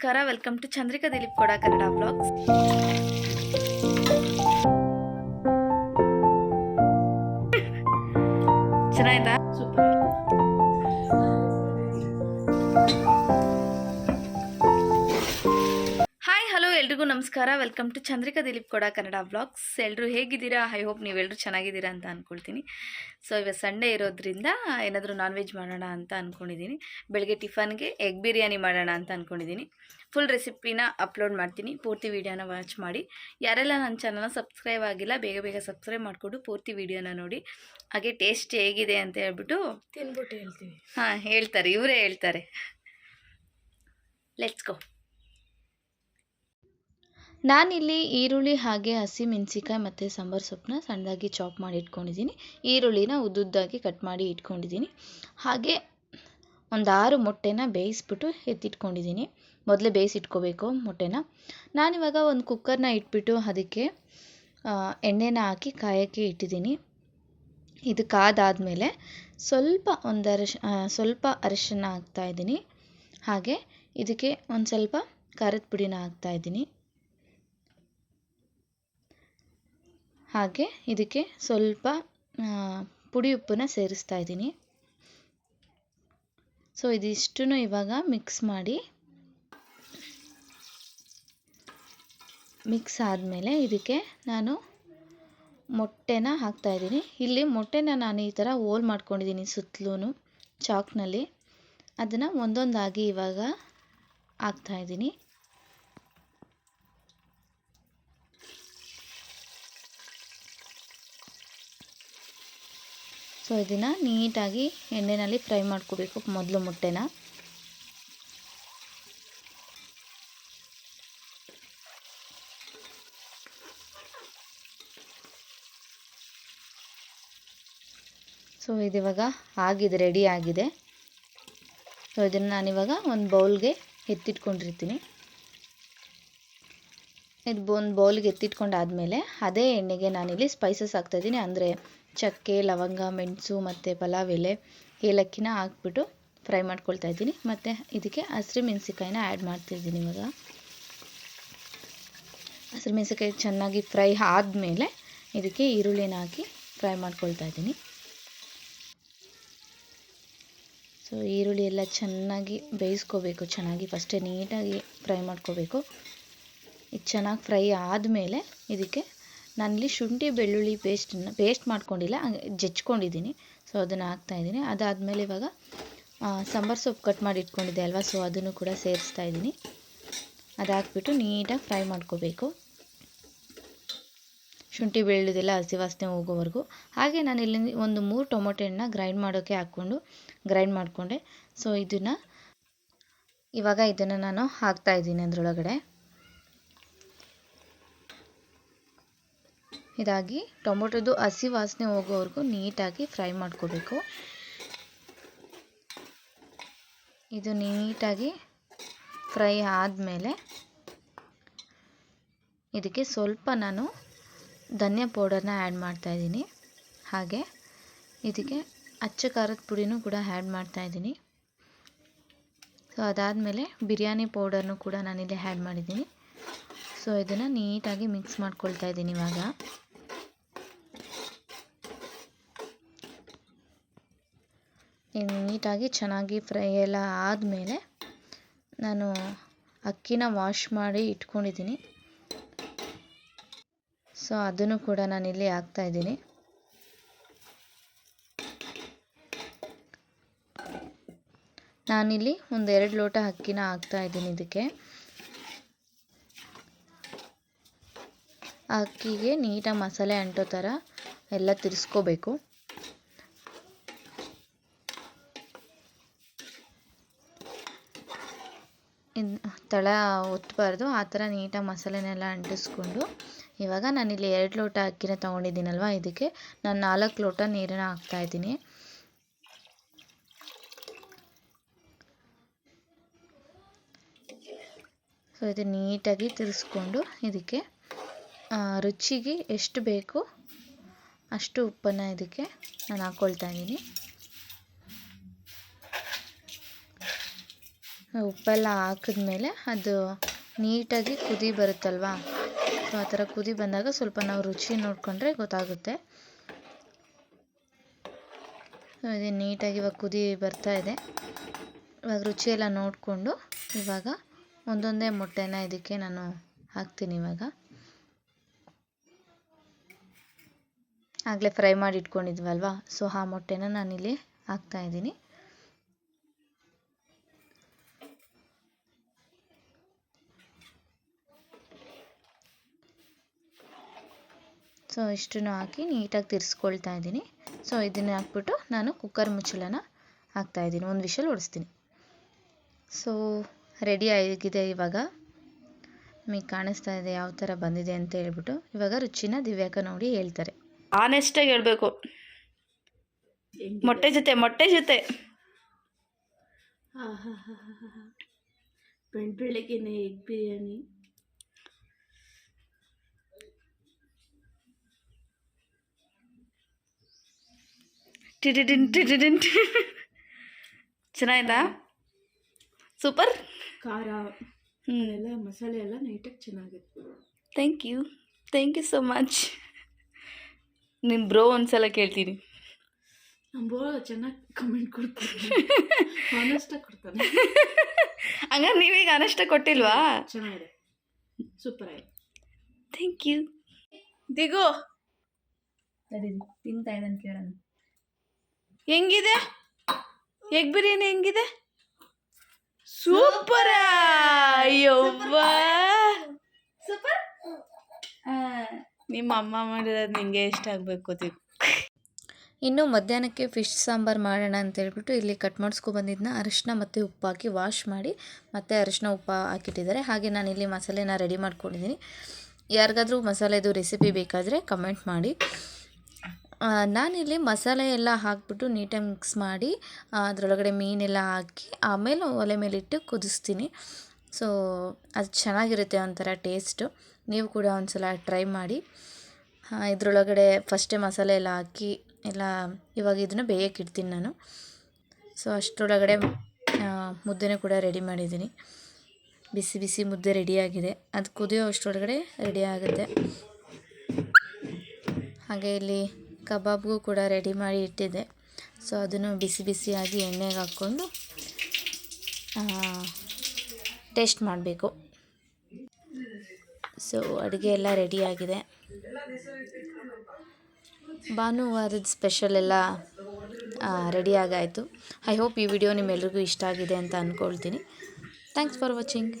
ನಮಸ್ಕಾರ welcome to Chandrika Dilip ಕೊಡ Kannada blogs ಚೆನ್ನಾಯ್ತಾ ಎಲ್ರಿಗೂ ನಮಸ್ಕಾರ. ವೆಲ್ಕಮ್ ಟು ಚಂದ್ರಿಕಾ ದಿಲೀಪ್ ಕೊಡ ಕನ್ನಡ ಬ್ಲಾಗ್ಸ್ ಎಲ್ಲರೂ ಹೇಗಿದ್ದೀರಾ? ಐ ಹೋಪ್ ನೀವೆಲ್ಲರೂ ಚೆನ್ನಾಗಿದ್ದೀರಾ ಅಂತ ಅಂದ್ಕೊಳ್ತೀನಿ ಸೊ ಇವಾಗ ಸಂಡೇ ಇರೋದ್ರಿಂದ ಏನಾದರೂ ನಾನ್ ವೆಜ್ ಮಾಡೋಣ ಅಂತ ಅಂದ್ಕೊಂಡಿದ್ದೀನಿ ಬೆಳಗ್ಗೆ ಟಿಫನ್ಗೆ ಎಗ್ ಬಿರಿಯಾನಿ ಮಾಡೋಣ ಅಂತ ಅಂದ್ಕೊಂಡಿದ್ದೀನಿ ಫುಲ್ ರೆಸಿಪಿನ ಅಪ್ಲೋಡ್ ಮಾಡ್ತೀನಿ. ಪೂರ್ತಿ ವೀಡಿಯೋನ ವಾಚ್ ಮಾಡಿ. ಯಾರೆಲ್ಲ ನನ್ನ ಚಾನಲ್ನ ಸಬ್ಸ್ಕ್ರೈಬ್ ಆಗಿಲ್ಲ ಬೇಗ ಬೇಗ ಸಬ್ಸ್ಕ್ರೈಬ್ ಮಾಡಿಕೊಂಡು ಪೂರ್ತಿ ವೀಡಿಯೋನ ನೋಡಿ. ಹಾಗೆ ಟೇಸ್ಟ್ ಹೇಗಿದೆ ಅಂತ ಹೇಳ್ಬಿಟ್ಟು ತಿನ್ಬಿಟ್ಟು ಹೇಳ್ತೀವಿ. ಹಾಂ ಹೇಳ್ತಾರೆ. ಇವರೇ ಹೇಳ್ತಾರೆ. ಲೆಟ್ಸ್ ಗೋ ನಾನಿಲ್ಲಿ ಈರುಳ್ಳಿ ಹಾಗೆ ಹಸಿಮೆಣಸಿಕಾಯಿ ಮತ್ತು ಸಾಂಬಾರು ಸೊಪ್ಪನ್ನ ಸಣ್ಣದಾಗಿ ಚಾಪ್ ಮಾಡಿ ಇಟ್ಕೊಂಡಿದ್ದೀನಿ. ಈರುಳ್ಳಿನ ಉದ್ದುದ್ದಾಗಿ ಕಟ್ ಮಾಡಿ ಇಟ್ಕೊಂಡಿದ್ದೀನಿ. ಹಾಗೆ ಒಂದು ಆರು ಮೊಟ್ಟೆನ ಬೇಯಿಸ್ಬಿಟ್ಟು ಎತ್ತಿಟ್ಕೊಂಡಿದ್ದೀನಿ. ಮೊದಲೇ ಬೇಯಿಸಿಟ್ಕೋಬೇಕು ಮೊಟ್ಟೆನ. ನಾನಿವಾಗ ಒಂದು ಕುಕ್ಕರ್ನ ಇಟ್ಬಿಟ್ಟು ಅದಕ್ಕೆ ಎಣ್ಣೆನ ಹಾಕಿ ಕಾಯೋಕ್ಕೆ ಇಟ್ಟಿದ್ದೀನಿ. ಇದು ಕಾದಾದಮೇಲೆ ಸ್ವಲ್ಪ ಒಂದು ಅರಶ್ ಸ್ವಲ್ಪ ಅರಿಶಿನ ಹಾಕ್ತಾಯಿದ್ದೀನಿ ಹಾಗೆ ಇದಕ್ಕೆ ಒಂದು ಸ್ವಲ್ಪ ಖಾರದ ಪುಡಿನ ಹಾಕ್ತಾಯಿದ್ದೀನಿ ಹಾಗೆ ಇದಕ್ಕೆ ಸ್ವಲ್ಪ ಪುಡಿ ಉಪ್ಪನ್ನು ಸೇರಿಸ್ತಾ ಇದ್ದೀನಿ. ಸೊ ಇದಿಷ್ಟನ್ನು ಇವಾಗ ಮಿಕ್ಸ್ ಮಾಡಿ ಮಿಕ್ಸ್ ಆದಮೇಲೆ ಇದಕ್ಕೆ ನಾನು ಮೊಟ್ಟೆನ ಹಾಕ್ತಾಯಿದ್ದೀನಿ ಇಲ್ಲಿ ಮೊಟ್ಟೆನ ನಾನು ಈ ಥರ ಹೋಲ್ ಮಾಡ್ಕೊಂಡಿದ್ದೀನಿ ಸುತ್ತಲೂ ಚಾಕ್ನಲ್ಲಿ. ಅದನ್ನು ಒಂದೊಂದಾಗಿ ಇವಾಗ ಹಾಕ್ತಾಯಿದ್ದೀನಿ ಸೊ, ಇದನ್ನು ನೀಟಾಗಿ ಎಣ್ಣೆಯಲ್ಲಿ ಫ್ರೈ ಮಾಡ್ಕೋಬೇಕು ಮೊದಲು ಮೊಟ್ಟೆನ. ಸೊ, ಇದಿವಾಗ ಆಗಿದೆ ರೆಡಿ ಆಗಿದೆ. ಸೊ, ಇದನ್ನು ನಾನಿವಾಗ ಒಂದು ಬೌಲ್ಗೆ ಎತ್ತಿಟ್ಕೊಂಡಿರ್ತೀನಿ. ಇದು ಒಂದು ಬೌಲ್ಗೆ ಎತ್ತಿಟ್ಕೊಂಡಾದಮೇಲೆ ಅದೇ ಎಣ್ಣೆಗೆ ನಾನಿಲ್ಲಿ ಸ್ಪೈಸಸ್ ಹಾಕ್ತಾಯಿದ್ದೀನಿ ಅಂದರೆ ಚಕ್ಕೆ, ಲವಂಗ, ಮೆಣಸು ಮತ್ತು ಪಲಾವ್ ಎಲೆ ಏಲಕ್ಕಿನ ಹಾಕ್ಬಿಟ್ಟು ಫ್ರೈ ಮಾಡ್ಕೊಳ್ತಾ ಇದ್ದೀನಿ. ಮತ್ತು ಇದಕ್ಕೆ ಹಸಿರು ಮೆಣಸಿಕಾಯಿನ ಆ್ಯಡ್ ಮಾಡ್ತಿದ್ದೀನಿ ಇವಾಗ. ಹಸಿರು ಮೆಣಸಿಕಾಯಿ ಚೆನ್ನಾಗಿ ಫ್ರೈ ಆದಮೇಲೆ ಇದಕ್ಕೆ ಈರುಳ್ಳಿನ ಹಾಕಿ ಫ್ರೈ ಮಾಡ್ಕೊಳ್ತಾ ಇದ್ದೀನಿ. ಸೊ ಈರುಳ್ಳಿ ಎಲ್ಲ ಚೆನ್ನಾಗಿ ಬೇಯಿಸ್ಕೋಬೇಕು. ಚೆನ್ನಾಗಿ ಫಸ್ಟೇ ನೀಟಾಗಿ ಫ್ರೈ ಮಾಡ್ಕೋಬೇಕು. ಇದು ಚೆನ್ನಾಗಿ ಫ್ರೈ ಆದಮೇಲೆ ಇದಕ್ಕೆ ನಾನಿಲ್ಲಿ ಶುಂಠಿ, ಬೆಳ್ಳುಳ್ಳಿ ಪೇಸ್ಟನ್ನು ಪೇಸ್ಟ್ ಮಾಡ್ಕೊಂಡಿಲ್ಲ ಜಜ್ಕೊಂಡಿದ್ದೀನಿ. ಸೊ ಅದನ್ನು ಹಾಕ್ತಾಯಿದ್ದೀನಿ ಅದಾದಮೇಲೆ ಇವಾಗ ಸಾಂಬಾರು ಸೊಪ್ಪು ಕಟ್ ಮಾಡಿ ಇಟ್ಕೊಂಡಿದ್ದೆ ಅಲ್ವಾ? ಸೊ ಅದನ್ನು ಕೂಡ ಸೇರಿಸ್ತಾ ಇದ್ದೀನಿ. ಅದು ನೀಟಾಗಿ ಫ್ರೈ ಮಾಡ್ಕೋಬೇಕು. ಶುಂಠಿ ಬೆಳ್ಳುದೆಲ್ಲ ಹಸಿ ವಾಸನೆ ಹೋಗೋವರೆಗೂ. ಹಾಗೆ ನಾನು ಇಲ್ಲಿ ಒಂದು ಮೂರು ಟೊಮೊಟೊ ಹಣ್ಣನ್ನ ಗ್ರೈಂಡ್ ಮಾಡೋಕ್ಕೆ ಹಾಕ್ಕೊಂಡು ಗ್ರೈಂಡ್ ಮಾಡಿಕೊಂಡೆ. ಸೊ ಇದನ್ನು, ಇವಾಗ ಇದನ್ನು ನಾನು ಹಾಕ್ತಾ ಇದ್ದೀನಿ ಅದರೊಳಗಡೆ. ಇದಾಗಿ ಟೊಮೊಟೊದು ಹಸಿ ವಾಸನೆ ಹೋಗೋವರೆಗೂ ನೀಟಾಗಿ ಫ್ರೈ ಮಾಡ್ಕೋಬೇಕು. ಇದು ನೀಟಾಗಿ ಫ್ರೈ ಆದಮೇಲೆ ಇದಕ್ಕೆ ಸ್ವಲ್ಪ ನಾನು ಧನಿಯಾ ಪೌಡರ್ನ ಆ್ಯಡ್ ಮಾಡ್ತಾಯಿದ್ದೀನಿ ಹಾಗೆ ಇದಕ್ಕೆ ಅಚ್ಚ ಖಾರದ ಪುಡಿನೂ ಕೂಡ ಆ್ಯಡ್ ಮಾಡ್ತಾಯಿದ್ದೀನಿ ಸೊ ಅದಾದಮೇಲೆ ಬಿರಿಯಾನಿ ಪೌಡರ್ನು ಕೂಡ ನಾನಿಲ್ಲಿ ಆ್ಯಡ್ ಮಾಡಿದ್ದೀನಿ. ಸೊ ಇದನ್ನು ನೀಟಾಗಿ ಮಿಕ್ಸ್ ಮಾಡ್ಕೊಳ್ತಾ ಇದ್ದೀನಿ ಇವಾಗ. ನೀಟಾಗಿ ಚೆನ್ನಾಗಿ ಫ್ರೈ ಎಲ್ಲ ಆದಮೇಲೆ ನಾನು ಅಕ್ಕಿನ ವಾಶ್ ಮಾಡಿ ಇಟ್ಕೊಂಡಿದ್ದೀನಿ. ಸೊ, ಅದನ್ನು ಕೂಡ ನಾನಿಲ್ಲಿ ಹಾಕ್ತಾಯಿದ್ದೀನಿ ನಾನಿಲ್ಲಿ ಒಂದು ಎರಡು ಲೋಟ ಅಕ್ಕಿನ ಹಾಕ್ತಾ ಇದ್ದೀನಿ ಇದಕ್ಕೆ. ಅಕ್ಕಿಗೆ ನೀಟಾಗಿ ಮಸಾಲೆ ಅಂಟೋ ಥರ ಎಲ್ಲ ತಿರ್ಸ್ಕೋಬೇಕು. ಇನ್ನು ತಳ ಒತ್ತಬಾರ್ದು ಆ ಥರ ನೀಟಾಗಿ ಮಸಾಲೆನೆಲ್ಲ ಅಂಟಿಸ್ಕೊಂಡು ಇವಾಗ ನಾನಿಲ್ಲಿ ಎರಡು ಲೋಟ ಅಕ್ಕಿನ ತೊಗೊಂಡಿದ್ದೀನಲ್ವ ಇದಕ್ಕೆ. ನಾನು ನಾಲ್ಕು ಲೋಟ ನೀರನ್ನು ಹಾಕ್ತಾಯಿದ್ದೀನಿ ಸೊ ಇದು ನೀಟಾಗಿ ತಿರ್ಸ್ಕೊಂಡು ಇದಕ್ಕೆ ರುಚಿಗೆ ಎಷ್ಟು ಬೇಕು ಅಷ್ಟು ಉಪ್ಪನ್ನು ಇದಕ್ಕೆ ನಾನು ಹಾಕ್ಕೊಳ್ತಾ ಇದ್ದೀನಿ. ಉಪ್ಪೆಲ್ಲ ಹಾಕಿದ್ಮೇಲೆ ಅದು ನೀಟಾಗಿ ಕುದಿ ಬರುತ್ತಲ್ವಾ? ಸೊ ಆ ಥರ ಕುದಿ ಬಂದಾಗ ಸ್ವಲ್ಪ ನಾವು ರುಚಿ ನೋಡಿಕೊಂಡ್ರೆ ಗೊತ್ತಾಗುತ್ತೆ. ಸೊ ಇದು ನೀಟಾಗಿ ಇವಾಗ ಕುದಿ ಬರ್ತಾ ಇದೆ. ಇವಾಗ ರುಚಿ ಎಲ್ಲ ನೋಡಿಕೊಂಡು ಇವಾಗ ಒಂದೊಂದೇ ಮೊಟ್ಟೆನ ಇದಕ್ಕೆ ನಾನು ಹಾಕ್ತೀನಿ ಇವಾಗ. ಆಗಲೇ ಫ್ರೈ ಮಾಡಿ ಇಟ್ಕೊಂಡಿದ್ವಲ್ವಾ? ಸೊ ಆ ಮೊಟ್ಟೆನ ನಾನಿಲ್ಲಿ ಹಾಕ್ತಾ ಸೊ ಇಷ್ಟನ್ನು ಹಾಕಿ ನೀಟಾಗಿ ತಿರ್ಸ್ಕೊಳ್ತಾ ಇದ್ದೀನಿ. ಸೊ ಇದನ್ನು ಹಾಕ್ಬಿಟ್ಟು ನಾನು ಕುಕ್ಕರ್ ಮುಚ್ಚಳನ ಹಾಕ್ತಾ ಇದ್ದೀನಿ. ಒಂದು ವಿಷಲ್ ಹೊಡಿಸ್ತೀನಿ ಸೊ ರೆಡಿ ಆಗಿದೆ ಇವಾಗ. ನಿಮಗೆ ಕಾಣಿಸ್ತಾ ಇದೆ ಯಾವ ಥರ ಬಂದಿದೆ ಅಂತ ಹೇಳ್ಬಿಟ್ಟು. ಇವಾಗ ರುಚಿನ ದಿವ್ಯಾಕ ನೋಡಿ ಹೇಳ್ತಾರೆ. ಆನೆಸ್ಟಾಗಿ ಹೇಳಬೇಕು. ಮೊಟ್ಟೆ ಜೊತೆ ಮೊಟ್ಟೆ ಜೊತೆ. ಬೆಳ್ ಬೆಳಗ್ಗೆನೆ ಎಗ್ ಬಿರಿಯಾನಿ. ಟಿಟಿಟಿನ್ ಟಿಟಿಟಿನ್ ಟಿ. ಚೆನ್ನಾಯ್ತಾ ಸೂಪರ್. ಖಾರ. ಹ್ಞೂ ಎಲ್ಲ ಮಸಾಲೆ ಎಲ್ಲ ನೀಟಾಗಿ ಚೆನ್ನಾಗಿದೆ thank you. Thank you so much. ನಿಮ್ಮ ಬ್ರೋ ಒಂದ್ಸಲ ಕೇಳ್ತೀನಿ. ನಮ್ಮ ಚೆನ್ನಾಗಿ ಕಮೆಂಟ್ ಕೊಡ್ತಾನೆ ಆನೆಸ್ಟಾಗಿ ಕೊಡ್ತಾನೆ. ಹಂಗಾರೆ ನೀವೀಗ ಅನಷ್ಟ ಕೊಟ್ಟಿಲ್ವಾ? ಚೆನ್ನಾಗಿದೆ. ಸೂಪರ್ ಆಯ್ತು. Thank you. ದಿಗೋ. ತಿಂತಾ ಇದ್ದಾನೆ ಕೇಳೋಣ. ಹೆಂಗಿದೆ? ಎಗ್ ಬಿರಿಯಾನಿ ಹೆಂಗಿದೆ? ಸೂಪರ್. ಅಯ್ಯವ್ವ ಸೂಪರ್. ನಿಮ್ಮ ಅಮ್ಮ ಮಾಡಿರೋದು ನಿಂಗೆ ಇಷ್ಟ ಆಗಬೇಕು ಇನ್ನು ಮಧ್ಯಾಹ್ನಕ್ಕೆ ಫಿಶ್ ಸಾಂಬಾರು ಮಾಡೋಣ ಅಂತ ಹೇಳಿಬಿಟ್ಟು ಇಲ್ಲಿ ಕಟ್ ಮಾಡಿಸ್ಕೊ ಬಂದಿದ್ದನ್ನ ಅರಿಶಿನ ಮತ್ತು ಉಪ್ಪು ಹಾಕಿ ವಾಶ್ ಮಾಡಿ ಮತ್ತೆ ಅರಿಶಿನ ಉಪ್ಪು ಹಾಕಿಟ್ಟಿದ್ದಾರೆ. ಹಾಗೆ ನಾನು ಇಲ್ಲಿ ಮಸಾಲೆನ ರೆಡಿ ಮಾಡ್ಕೊಂಡಿದ್ದೀನಿ. ಯಾರಿಗಾದರೂ ಮಸಾಲೆದು ರೆಸಿಪಿ ಬೇಕಾದರೆ ಕಮೆಂಟ್ ಮಾಡಿ. ನಾನಿಲ್ಲಿ ಮಸಾಲೆ ಎಲ್ಲ ಹಾಕ್ಬಿಟ್ಟು ನೀಟಾಗಿ ಮಿಕ್ಸ್ ಮಾಡಿ ಅದರೊಳಗಡೆ ಮೀನೆಲ್ಲ ಹಾಕಿ ಆಮೇಲೆ ಒಲೆ ಮೇಲಿಟ್ಟು ಕುದಿಸ್ತೀನಿ. ಸೊ ಅದು ಚೆನ್ನಾಗಿರುತ್ತೆ ಒಂಥರ ಟೇಸ್ಟು. ನೀವು ಕೂಡ ಒಂದ್ಸಲ ಟ್ರೈ ಮಾಡಿ. ಇದರೊಳಗಡೆ ಫಸ್ಟೇ ಮಸಾಲೆ ಎಲ್ಲ ಹಾಕಿ ಎಲ್ಲ ಇವಾಗ ಇದನ್ನು ಬೇಯಕ್ಕೆ ಇಡ್ತೀನಿ ನಾನು. ಸೊ ಅಷ್ಟರೊಳಗಡೆ ಮುದ್ದೆನೂ ಕೂಡ ರೆಡಿ ಮಾಡಿದ್ದೀನಿ. ಬಿಸಿ ಬಿಸಿ ಮುದ್ದೆ ರೆಡಿಯಾಗಿದೆ. ಅದು ಕುದಿಯೋ ಅಷ್ಟರೊಳಗಡೆ ರೆಡಿ ಆಗುತ್ತೆ. ಹಾಗೆ ಇಲ್ಲಿ ಕಬಾಬ್ಗೂ ಕೂಡ ರೆಡಿ ಮಾಡಿ ಇಟ್ಟಿದ್ದೆ. ಸೊ ಅದನ್ನು ಬಿಸಿ ಬಿಸಿಯಾಗಿ ಎಣ್ಣೆಗೆ ಹಾಕ್ಕೊಂಡು ಟೇಸ್ಟ್ ಮಾಡಬೇಕು. ಸೊ ಅಡುಗೆ ಎಲ್ಲ ರೆಡಿಯಾಗಿದೆ ಭಾನುವಾರದ ಸ್ಪೆಷಲ್ ಎಲ್ಲ ರೆಡಿಯಾಗಾಯಿತು ಐ ಹೋಪ್ ಈ ವಿಡಿಯೋ ನಿಮ್ಮೆಲ್ರಿಗೂ ಇಷ್ಟ ಆಗಿದೆ ಅಂತ ಅಂದ್ಕೊಳ್ತೀನಿ ಥ್ಯಾಂಕ್ಸ್ ಫಾರ್ ವಾಚಿಂಗ್